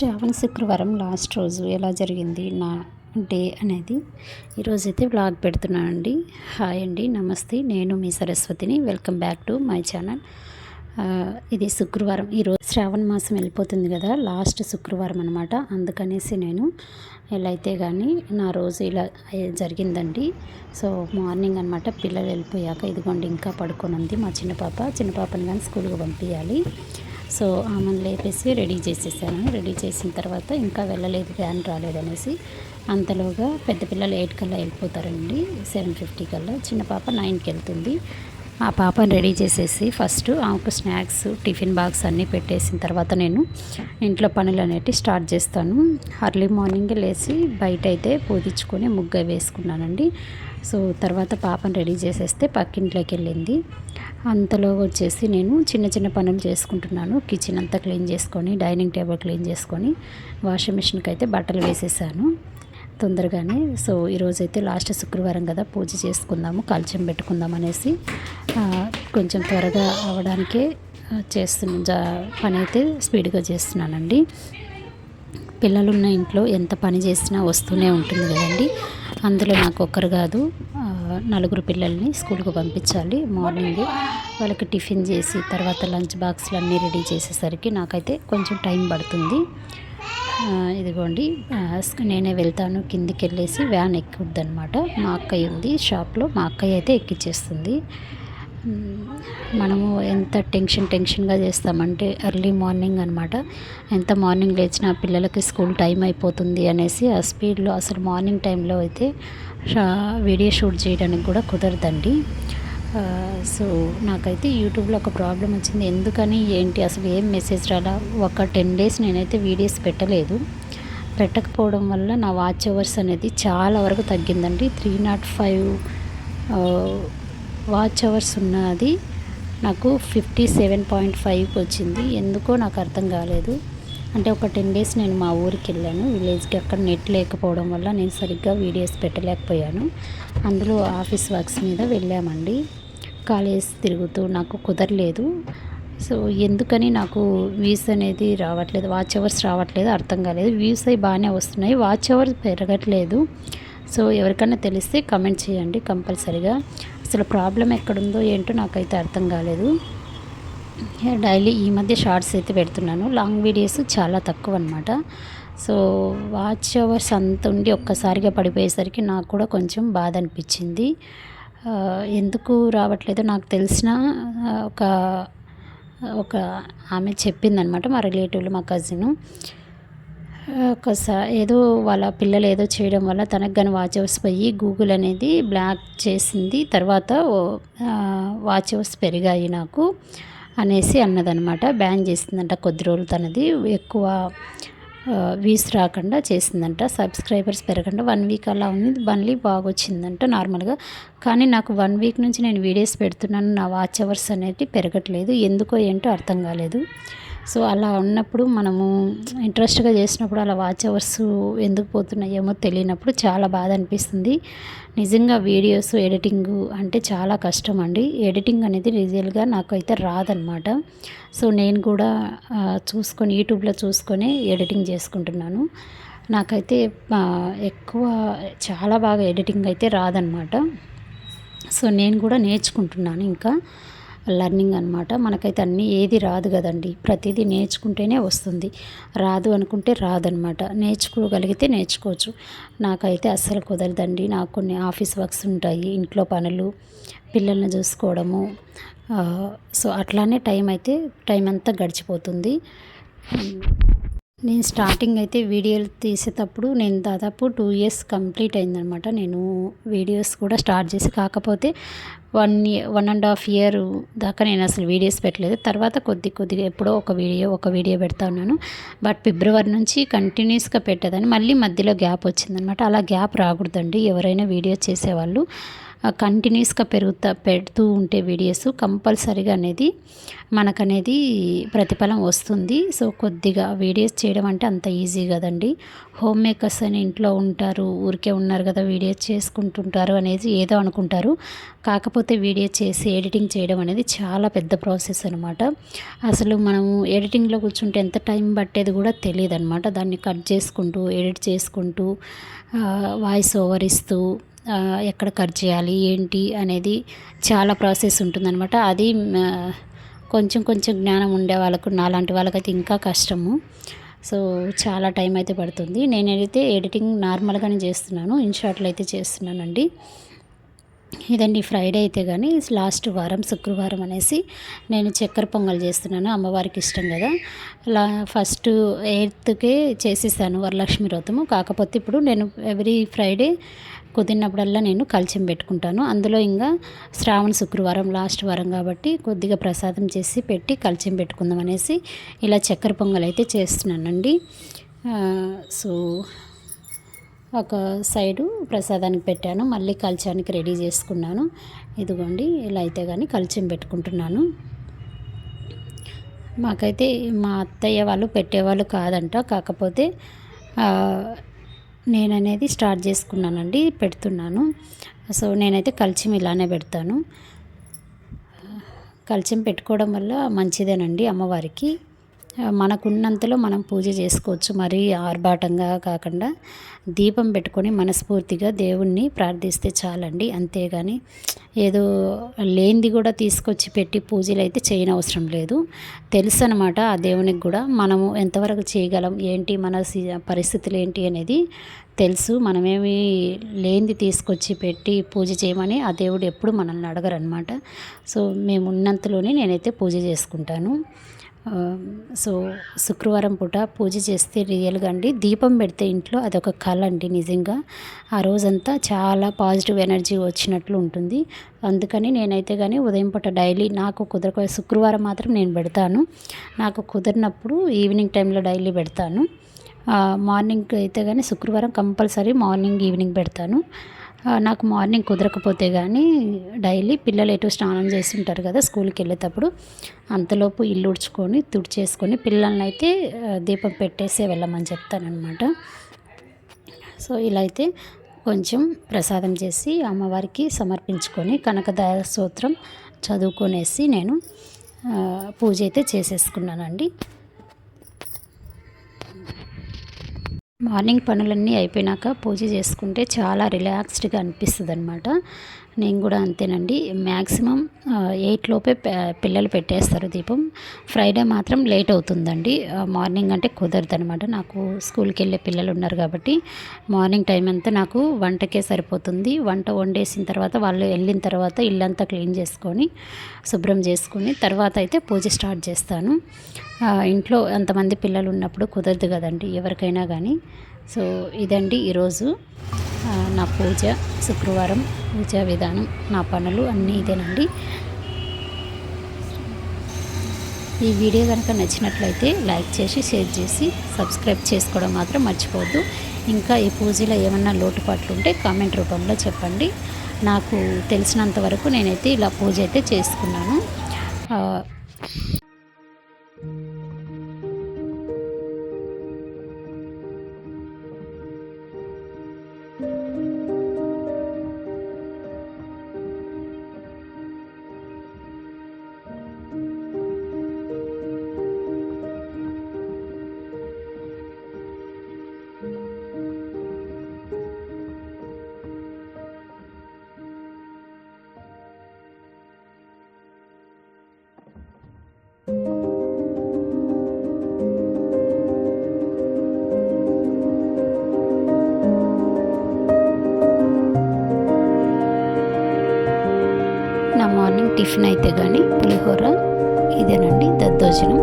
శ్రావణ శుక్రవారం లాస్ట్ రోజు ఎలా జరిగింది నా డే అనేది. ఈరోజైతే బ్లాగ్ పెడుతున్నానండి. హాయ్ అండి నమస్తే. నేను మీ సరస్వతిని. Welcome back to my channel ఇది శుక్రవారం. ఈరోజు శ్రావణ మాసం వెళ్ళిపోతుంది కదా లాస్ట్ శుక్రవారం అనమాట అందుకనేసి నేను ఎలా అయితే కానీ నా రోజు ఇలా జరిగిందండి. సో మార్నింగ్ అనమాట పిల్లలు వెళ్ళిపోయాక ఇదిగోండి ఇంకా పడుకొని ఉంది మా చిన్న పాప. చిన్న పాపని కానీ స్కూల్కి పంపించాలి సో ఆమెను లేపేసి రెడీ చేసేసాను. రెడీ చేసిన తర్వాత ఇంకా వెళ్ళలేదు వ్యాన్ రాలేదనేసి అంతలోగా పెద్ద పిల్లలు ఎయిట్ కల్లా వెళ్ళిపోతారండి సెవెన్ ఫిఫ్టీ కల్లా. చిన్న పాప నైన్కి వెళ్తుంది. ఆ పాపని రెడీ చేసేసి ఫస్ట్ ఆమెకు స్నాక్స్ టిఫిన్ బాక్స్ అన్నీ పెట్టేసిన తర్వాత నేను ఇంట్లో పనులు అనేవి స్టార్ట్ చేస్తాను. అర్లీ మార్నింగ్ లేచి బయట అయితే పూజించుకొని ముగ్గ వేసుకున్నానండి. సో తర్వాత పాపను రెడీ చేసేస్తే పక్కింట్లోకి వెళ్ళింది. అంతలో వచ్చేసి నేను చిన్న చిన్న పనులు చేసుకుంటున్నాను. కిచెన్ అంతా క్లీన్ చేసుకొని డైనింగ్ టేబుల్ క్లీన్ చేసుకొని వాషింగ్ మిషన్కి అయితే బట్టలు వేసేసాను తొందరగానే. సో ఈరోజైతే లాస్ట్ శుక్రవారం కదా పూజ చేసుకుందాము కాల్చం పెట్టుకుందాం అనేసి కొంచెం త్వరగా అవడానికే చేస్తున్న పని అయితే స్పీడ్గా చేస్తున్నానండి. పిల్లలున్న ఇంట్లో ఎంత పని చేసినా వస్తూనే ఉంటుంది కదండి. అందులో నాకు ఒక్కరు కాదు నలుగురు పిల్లల్ని స్కూల్కి పంపించాలి మార్నింగ్. వాళ్ళకి టిఫిన్ చేసి తర్వాత లంచ్ బాక్స్లు అన్నీ రెడీ చేసేసరికి నాకైతే కొంచెం టైం పడుతుంది. ఇదిగోండి. నేనే వెళ్తాను. కిందికి వెళ్ళేసి వ్యాన్ ఎక్కుద్ది అనమాట మా అక్కయ్య ఉంది షాప్లో. మా అక్కయ్య అయితే ఎక్కిచ్చేస్తుంది. మనము ఎంత టెన్షన్ టెన్షన్గా చేస్తామంటే ఎర్లీ మార్నింగ్ అనమాట ఎంత మార్నింగ్ లేచినా పిల్లలకి స్కూల్ టైం అయిపోతుంది అనేసి ఆ స్పీడ్లో అసలు మార్నింగ్ టైంలో అయితే వీడియో షూట్ చేయడానికి కూడా కుదరదండి. సో నాకైతే యూట్యూబ్లో ఒక ప్రాబ్లం వచ్చింది. ఎందుకని ఏంటి అసలు ఏం మెసేజ్ రాలా? ఒక టెన్ డేస్ నేనైతే వీడియోస్ పెట్టలేదు. పెట్టకపోవడం వల్ల నా వాచ్ అవర్స్ అనేది చాలా వరకు తగ్గిందండి. Three not five watch hours ఉన్నది. నాకు ఫిఫ్టీ సెవెన్ పాయింట్ ఫైవ్కి వచ్చింది. ఎందుకో నాకు అర్థం కాలేదు. అంటే ఒక టెన్ డేస్ నేను మా ఊరికి వెళ్ళాను. విలేజ్కి అక్కడ నెట్ లేకపోవడం వల్ల నేను సరిగ్గా వీడియోస్ పెట్టలేకపోయాను. అందులో ఆఫీస్ వర్క్స్ మీద వెళ్ళామండి. కాలేజ్ తిరుగుతూ నాకు కుదరలేదు. సో ఎందుకని నాకు వ్యూస్ అనేది రావట్లేదు వాచ్ అవర్స్ రావట్లేదు అర్థం కాలేదు. వ్యూస్ అవి బాగానే వస్తున్నాయి. Watch hours పెరగట్లేదు. సో ఎవరికైనా తెలిస్తే కమెంట్ చేయండి కంపల్సరిగా. అసలు ప్రాబ్లం ఎక్కడుందో ఏంటో నాకైతే అర్థం కాలేదు. డైలీ ఈ మధ్య షార్ట్స్ అయితే పెడుతున్నాను. లాంగ్ వీడియోస్ చాలా తక్కువ అనమాట సో వాచ్ అవర్స్ అంత ఉండి ఒక్కసారిగా పడిపోయేసరికి నాకు కూడా కొంచెం బాధ అనిపించింది. Uh, ఎందుకు రావట్లేదో నాకు తెలిసిన uh, ఒక ఒక ఆమె చెప్పిందనమాట మా రిలేటివ్లు మా కజిను ఒకసారి ఏదో వాళ్ళ పిల్లలు ఏదో చేయడం వల్ల తనకు కానీ వాచ్ అవర్స్ పోయి గూగుల్ అనేది బ్లాక్ చేసింది. తర్వాత వాచ్ అవర్స్ పెరిగాయి నాకు అనేసి అన్నదనమాట బ్యాన్ చేసిందంట కొద్ది రోజులు తనది. ఎక్కువ వ్యూస్ రాకుండా చేసిందంట. సబ్స్క్రైబర్స్ పెరగకుండా వన్ వీక్ అలా ఉంది. మళ్ళీ బాగా వచ్చిందంట నార్మల్గా. కానీ నాకు వన్ వీక్ నుంచి నేను వీడియోస్ పెడుతున్నాను. నా వాచ్ అవర్స్ అనేది పెరగట్లేదు. ఎందుకో ఏంటో అర్థం కాలేదు. సో అలా ఉన్నప్పుడు మనము ఇంట్రెస్ట్గా చేసినప్పుడు అలా వాచ్ అవర్స్ ఎందుకు పోతున్నాయేమో తెలియనప్పుడు చాలా బాధ అనిపిస్తుంది. నిజంగా వీడియోస్ ఎడిటింగ్ అంటే చాలా కష్టం అండి. ఎడిటింగ్ అనేది రియల్గా నాకైతే రాదనమాట. సో నేను కూడా చూసుకొని యూట్యూబ్లో చూసుకొని ఎడిటింగ్ చేసుకుంటున్నాను. నాకైతే ఎక్కువ చాలా బాగా ఎడిటింగ్ అయితే రాదనమాట. సో నేను కూడా నేర్చుకుంటున్నాను ఇంకా. లర్నింగ్ అనమాట మనకైతే అన్నీ ఏది రాదు కదండి. ప్రతిదీ నేర్చుకుంటేనే వస్తుంది. రాదు అనుకుంటే రాదనమాట నేర్చుకోగలిగితే నేర్చుకోవచ్చు. నాకైతే అస్సలు కుదరదండి. నాకు కొన్ని ఆఫీస్ వర్క్స్ ఉంటాయి. ఇంట్లో పనులు పిల్లల్ని చూసుకోవడము సో అట్లానే టైం అయితే టైం అంతా గడిచిపోతుంది. నేను స్టార్టింగ్ అయితే వీడియోలు తీసేటప్పుడు నేను దాదాపు టూ ఇయర్స్ కంప్లీట్ అయిందనమాట నేను వీడియోస్ కూడా స్టార్ట్ చేసి కాకపోతే one year one and half year దాకా నేను అసలు వీడియోస్ పెట్టలేదు. తర్వాత కొద్ది కొద్దిగా ఎప్పుడో ఒక వీడియో ఒక వీడియో పెడతా ఉన్నాను. బట్ ఫిబ్రవరి నుంచి కంటిన్యూస్గా పెట్టేదాన్ని. మళ్ళీ మధ్యలో గ్యాప్ వచ్చిందనమాట. అలా గ్యాప్ రాకూడదండి. ఎవరైనా వీడియో చేసేవాళ్ళు. కంటిన్యూస్గా పెరుగుతా పెడుతూ ఉంటే వీడియోస్ కంపల్సరీగా అనేది మనకనేది ప్రతిఫలం వస్తుంది. సో కొద్దిగా వీడియోస్ చేయడం అంటే అంత ఈజీ కదండి. హోమ్ మేకర్స్ అని ఇంట్లో ఉంటారు ఊరికే ఉన్నారు కదా వీడియోస్ చేసుకుంటుంటారు అనేది ఏదో అనుకుంటారు. కాకపోతే వీడియో చేసి ఎడిటింగ్ చేయడం అనేది చాలా పెద్ద ప్రాసెస్ అనమాట అసలు మనము ఎడిటింగ్లో కూర్చుంటే ఎంత టైం పట్టేది కూడా తెలియదు అనమాట దాన్ని కట్ చేసుకుంటూ ఎడిట్ చేసుకుంటూ వాయిస్ ఓవర్ ఇస్తూ ఎక్కడ కట్ చేయాలి ఏంటి అనేది చాలా ప్రాసెస్ ఉంటుందన్నమాట. అది కొంచెం కొంచెం జ్ఞానం ఉండే వాళ్ళకు నాలాంటి వాళ్ళకైతే ఇంకా కష్టము. సో చాలా టైం అయితే పడుతుంది. నేనైతే ఎడిటింగ్ నార్మల్గానే చేస్తున్నాను ఇన్షార్ట్లో అయితే చేస్తున్నానండి. ఇదండి ఫ్రైడే అయితే కానీ లాస్ట్ వారం శుక్రవారం అనేసి నేను చక్కెర పొంగల్ చేస్తున్నాను అమ్మవారికి ఇష్టం కదా. లా ఫస్ట్ ఎయిత్కే చేసేసాను వరలక్ష్మి వ్రతము కాకపోతే ఇప్పుడు నేను ఎవ్రీ ఫ్రైడే కుదిరినప్పుడల్లా నేను కలిసం పెట్టుకుంటాను. అందులో ఇంకా శ్రావణ శుక్రవారం లాస్ట్ వారం కాబట్టి కొద్దిగా ప్రసాదం చేసి పెట్టి కలిసం పెట్టుకుందాం అనేసి ఇలా చక్కెర పొంగల్ అయితే చేస్తున్నానండి. సో ఒక సైడు ప్రసాదానికి పెట్టాను. మళ్ళీ కల్చానికి రెడీ చేసుకున్నాను. ఇదిగోండి ఇలా అయితే కానీ కలిచం పెట్టుకుంటున్నాను. మాకైతే మా అత్తయ్య వాళ్ళు పెట్టేవాళ్ళు కాదంట. కాకపోతే నేననేది స్టార్ట్ చేసుకున్నానండి పెడుతున్నాను. సో నేనైతే కల్చం ఇలానే పెడతాను. కల్చం పెట్టుకోవడం వల్ల మంచిదేనండి అమ్మవారికి. మనకున్నంతలో మనం పూజ చేసుకోవచ్చు. మరీ ఆర్భాటంగా కాకుండా దీపం పెట్టుకొని మనస్ఫూర్తిగా దేవుణ్ణి ప్రార్థిస్తే చాలండి. అంతేగాని ఏదో లేనిది కూడా తీసుకొచ్చి పెట్టి పూజలు అయితే చేయనవసరం లేదు. తెలుసు అనమాట ఆ దేవునికి కూడా మనము ఎంతవరకు చేయగలం ఏంటి మన పరిస్థితులు ఏంటి అనేది తెలుసు. మనమేమి లేనిది తీసుకొచ్చి పెట్టి పూజ చేయమని ఆ దేవుడు ఎప్పుడు మనల్ని అడగరనమాట. సో మేము ఉన్నంతలోనే నేనైతే పూజ చేసుకుంటాను. సో శుక్రవారం పూట పూజ చేస్తే రియల్గా అండి. దీపం పెడితే ఇంట్లో అదొక కళ అండి నిజంగా. ఆ రోజంతా చాలా పాజిటివ్ ఎనర్జీ వచ్చినట్లు ఉంటుంది. అందుకని నేనైతే కానీ ఉదయం పూట డైలీ నాకు కుదరక శుక్రవారం మాత్రం నేను పెడతాను. నాకు కుదిరినప్పుడు ఈవినింగ్ టైంలో డైలీ పెడతాను. మార్నింగ్ అయితే కానీ శుక్రవారం కంపల్సరీ మార్నింగ్ ఈవినింగ్ పెడతాను. నాకు మార్నింగ్ కుదరకపోతే కానీ డైలీ పిల్లలు ఎటు స్నానం చేసి ఉంటారు కదా స్కూల్కి వెళ్ళేటప్పుడు అంతలోపు ఇల్లు ఉడ్చుకొని తుడిచేసుకొని పిల్లల్ని అయితే దీపం పెట్టేసే వెళ్ళమని చెప్తానమాట సో ఇలా అయితే కొంచెం ప్రసాదం చేసి అమ్మవారికి సమర్పించుకొని కనకదార స్తోత్రం చదువుకొనేసి నేను పూజ అయితే చేసేసుకున్నానండి. మార్నింగ్ పనులన్నీ అయిపోయినాక పూజ చేసుకుంటే చాలా రిలాక్స్డ్గా అనిపిస్తుంది అనమాట నేను కూడా అంతేనండి. మ్యాక్సిమం ఎయిట్ లోపే పిల్లలు పెట్టేస్తారు దీపం. ఫ్రైడే మాత్రం లేట్ అవుతుందండి. మార్నింగ్ అంటే కుదరదు అనమాట నాకు స్కూల్కి వెళ్ళే పిల్లలు ఉన్నారు కాబట్టి మార్నింగ్ టైం అంతా నాకు వంటకే సరిపోతుంది. వంట వండేసిన తర్వాత వాళ్ళు వెళ్ళిన తర్వాత ఇల్లంతా క్లీన్ చేసుకొని శుభ్రం చేసుకొని తర్వాత అయితే పూజ స్టార్ట్ చేస్తాను. ఇంట్లో అంతమంది పిల్లలు ఉన్నప్పుడు కుదరదు కదండి ఎవరికైనా కానీ సో ఇదండి ఈరోజు నా పూజ శుక్రవారం పూజా విధానం నా పనులు అన్నీ ఇదేనండి. ఈ వీడియో కనుక నచ్చినట్లయితే లైక్ చేసి షేర్ చేసి సబ్స్క్రైబ్ చేసుకోవడం మాత్రం మర్చిపోవద్దు. ఇంకా ఈ పూజలో ఏమన్నా లోటుపాట్లు ఉంటే కామెంట్ రూపంలో చెప్పండి. నాకు తెలిసినంత వరకు నేనైతే ఇలా పూజ అయితే చేసుకున్నాను. టిఫిన్ అయితే కానీ పులిహోర ఇదేనండి దద్దోజనం.